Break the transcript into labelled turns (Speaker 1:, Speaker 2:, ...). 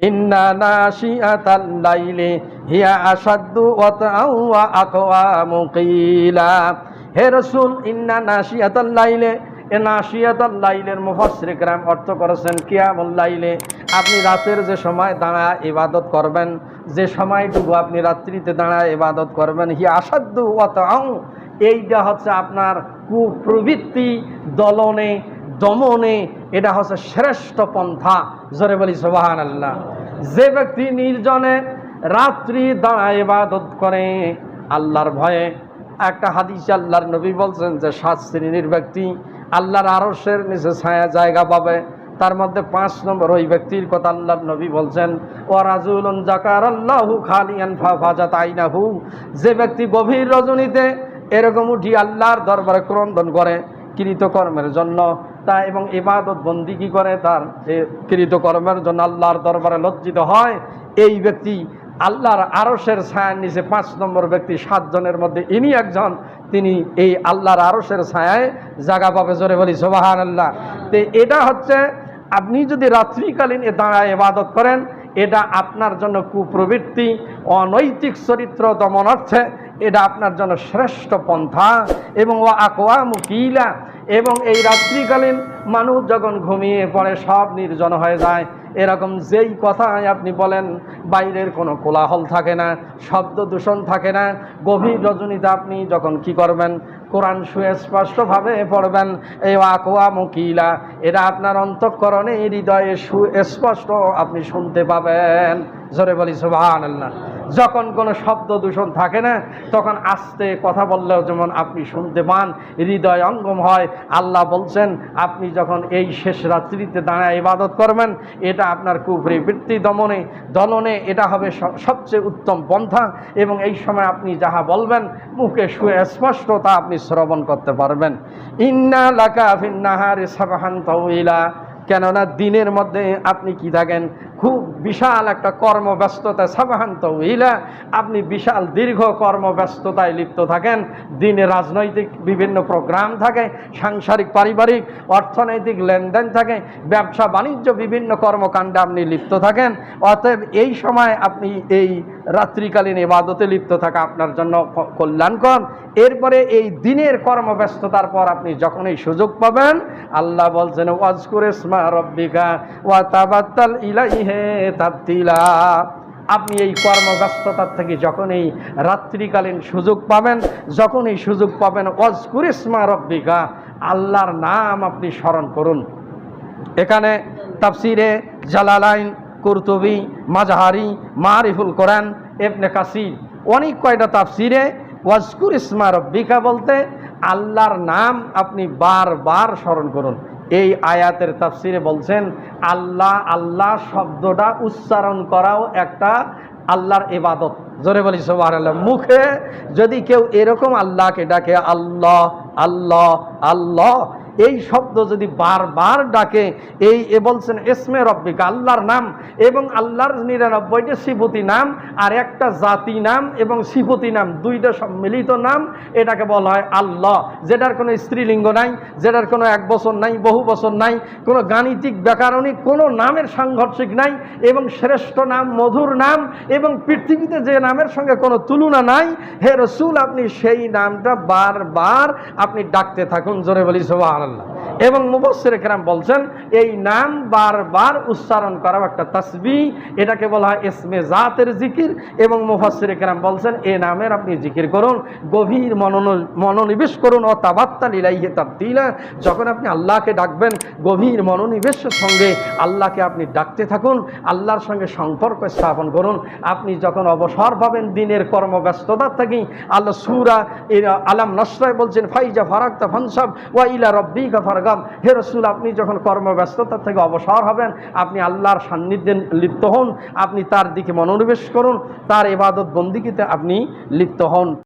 Speaker 1: ইন্না নাশিআতাল লাইলি হিয়া আশাদ্দু ওয়াতআন ওয়া আকওয়ামু কিলা হে রাসূল ইন্না নাশিআতাল লাইলে এ নাশিয়াতাল লাইলের মুফাসসির کرام অর্থ করেছেন কিয়ামুল লাইলে আপনি রাতের যে সময় দাঁড়ায় ইবাদত করবেন যে সময়টুকু আপনি রাত্রিতে দাঁড়ায় ইবাদত করবেন হিয়া আশাদ্দু ওয়াতআন এইটা হচ্ছে আপনার কুপ্রবৃত্তি দলনে দমনে এটা হচ্ছে শ্রেষ্ঠ পন্থা। জোরে বলি সোবাহান আল্লাহ যে ব্যক্তি নির্জনে রাত্রি দাঁড়ায় ইবাদত করে, আল্লাহর ভয়ে, একটা হাদিস আল্লাহর নবী বলছেন যে, সাত শ্রেণির ব্যক্তি আল্লাহর আরসের নিচে ছায়া জায়গা পাবে। তার মধ্যে পাঁচ নম্বর ওই ব্যক্তির কথা আল্লাহর নবী বলছেন, ও রাজুলন জাকার আল্লাহু খালিয়ান ফাজাত আইনাহু। যে ব্যক্তি গভীর রজনীতে এরকম উঠি আল্লাহর দরবারে ক্রন্দন করে কৃতকর্মের জন্য তা এবং ইবাদত বন্দি কি করে তার এ কৃতকর্মের জন্য আল্লাহর দরবারে লজ্জিত হয়? এই ব্যক্তি আল্লাহর আরসের ছায়ার নিচে পাঁচ নম্বর ব্যক্তি সাতজনের মধ্যে ইনি একজন। তিনি এই আল্লাহর আরসের ছায়ায় জাগা পাবে জোরে বলি সোবাহান আল্লাহ তো এটা হচ্ছে, আপনি যদি রাত্রিকালীন এ দাঁড়ায় ইবাদত করেন, এটা আপনার জন্য কুপ্রবৃত্তি, অনৈতিক চরিত্র দমন দমনার্থে এটা আপনার জন্য শ্রেষ্ঠ পন্থা। এবং ও আকোয়া মুকিলা এবং এই রাত্রিকালীন মানুষ যখন ঘুমিয়ে পড়ে, সব নির্জন হয়ে যায়। এরকম যেই কথায় আপনি বলেন, বাইরের কোনো কোলাহল থাকে না, শব্দ দূষণ থাকে না। গভীর রজনীতে আপনি যখন কি করবেন? কোরআন সুস্পষ্টভাবে পড়বেন এই আকোয়া মুকিলা এটা আপনার অন্তঃকরণে, হৃদয়ে সুস্পষ্ট আপনি শুনতে পাবেন। জোরে বলি সুবাহান আল্লাহ যখন কোনো শব্দ দূষণ থাকে না, তখন আস্তে কথা বললেও যেমন আপনি শুনতে পান, হৃদয় অঙ্গম হয়। আল্লাহ বলছেন, আপনি যখন এই শেষ রাত্রিতে দাঁড়ায় ইবাদত করবেন, এটা আপনার কুফরি বৃত্তি দমনে, দলনে, এটা হবে সবচেয়ে উত্তম পন্থা এবং এই সময় আপনি যাহা বলবেন, মুখে শুয়ে স্পষ্ট তা আপনি শ্রবণ করতে পারবেন। ইন্না লাকা ফিন্নাহারে সাবাহান তৌইলা কেননা দিনের মধ্যে আপনি কি থাকেন? খুব বিশাল একটা কর্মব্যস্ততা সাবাহান্ত ইলা আপনি বিশাল দীর্ঘ কর্মব্যস্ততায় লিপ্ত থাকেন। দিনে রাজনৈতিক বিভিন্ন প্রোগ্রাম থাকে, সাংসারিক, পারিবারিক, অর্থনৈতিক লেনদেন থাকে, ব্যবসা, বাণিজ্য, বিভিন্ন কর্মকাণ্ডে আপনি লিপ্ত থাকেন। অতএব এই সময় আপনি এই রাত্রিকালীন ইবাদতে লিপ্ত থাকা আপনার জন্য কল্যাণকর। এরপরে এই দিনের কর্মব্যস্ততার পর আপনি যখন এই সুযোগ পাবেন, আল্লাহ বলছেন ওয়াজ করে স্মা রব্বিকা ওয়া তাবাত্তাল ইলাইহে তাবতিলা, আপনি এই কর্মব্যস্ততার থেকে যখন এই রাত্রিকালীন সুযোগ পাবেন যখন এই সুযোগ পাবেন করে রব্বিকা, আল্লাহর নাম আপনি স্মরণ করুন। এখানে তাফসিরে জালালাইন, কুরতুবি, মাজাহারি, মারিফুল কোরআন এবনে কাসির, অনেক কয়টা তাফসিরে ওয়াজকুর ইসমা রব্বিকা বলতে আল্লাহর নাম আপনি বারবার স্মরণ করুন। এই আয়াতের তাফসিরে বলছেন, আল্লাহ আল্লাহ শব্দটা উচ্চারণ করাও একটা আল্লাহর এবাদত জোরে বলি সবার মুখে যদি কেউ এরকম আল্লাহকে ডাকে, আল্লাহ আল্লাহ আল্লাহ এই শব্দ যদি বারবার ডাকে, এই এ বলছেন এসমে রব্বিকা, আল্লাহর নাম এবং আল্লাহর নিরানব্বইটা সিফতি নাম আর একটা জাতি নাম এবং সিফতি নাম, দুইটা সম্মিলিত নাম, এটাকে বলা হয় আল্লাহ। যেটার কোনো স্ত্রীলিঙ্গ নাই, যেটার কোনো এক বছর নাই, বহু বছর নাই, কোনো গাণিতিক ব্যাকরণিক কোনো নামের সাংঘর্ষিক নাই এবং শ্রেষ্ঠ নাম, মধুর নাম এবং পৃথিবীতে যে নামের সঙ্গে কোনো তুলনা নাই, হে রসুল, আপনি সেই নামটা বারবার আপনি ডাকতে থাকুন, জোরে বলি সোবাহ আল্লাহ এবং মুবসির কেরাম বলছেন, এই নাম বারবার উচ্চারণ করা একটা তসবি এটাকে বলা হয় এসমে জাতের জিকির এবং মুফাসির কেরাম বলছেন, এ নামের আপনি জিকির করুন, গভীর মনোন- মনোনিবেশ করুন, ও তাবাত্তা তাবদিলা। যখন আপনি আল্লাহকে ডাকবেন, গভীর মনোনিবেশের সঙ্গে আল্লাহকে আপনি ডাকতে থাকুন, আল্লাহর সঙ্গে সম্পর্ক স্থাপন করুন। আপনি যখন অবসর পাবেন দিনের কর্মব্যস্ততার থেকে, আল্লাহ সুরা আলাম নসরায় বলছেন, ফাইজা ফারাক্তা ফানসাব, ওয়া ইলা রব্বিকা ফারগাম হে রসুল, আপনি যখন কর্মব্যস্ততা থেকে অবসর হবেন, আপনি আল্লাহর সান্নিধ্যে লিপ্ত হন, আপনি তার দিকে মনোনিবেশ করুন, তার এবাদত বন্দিকিতে আপনি লিপ্ত হন।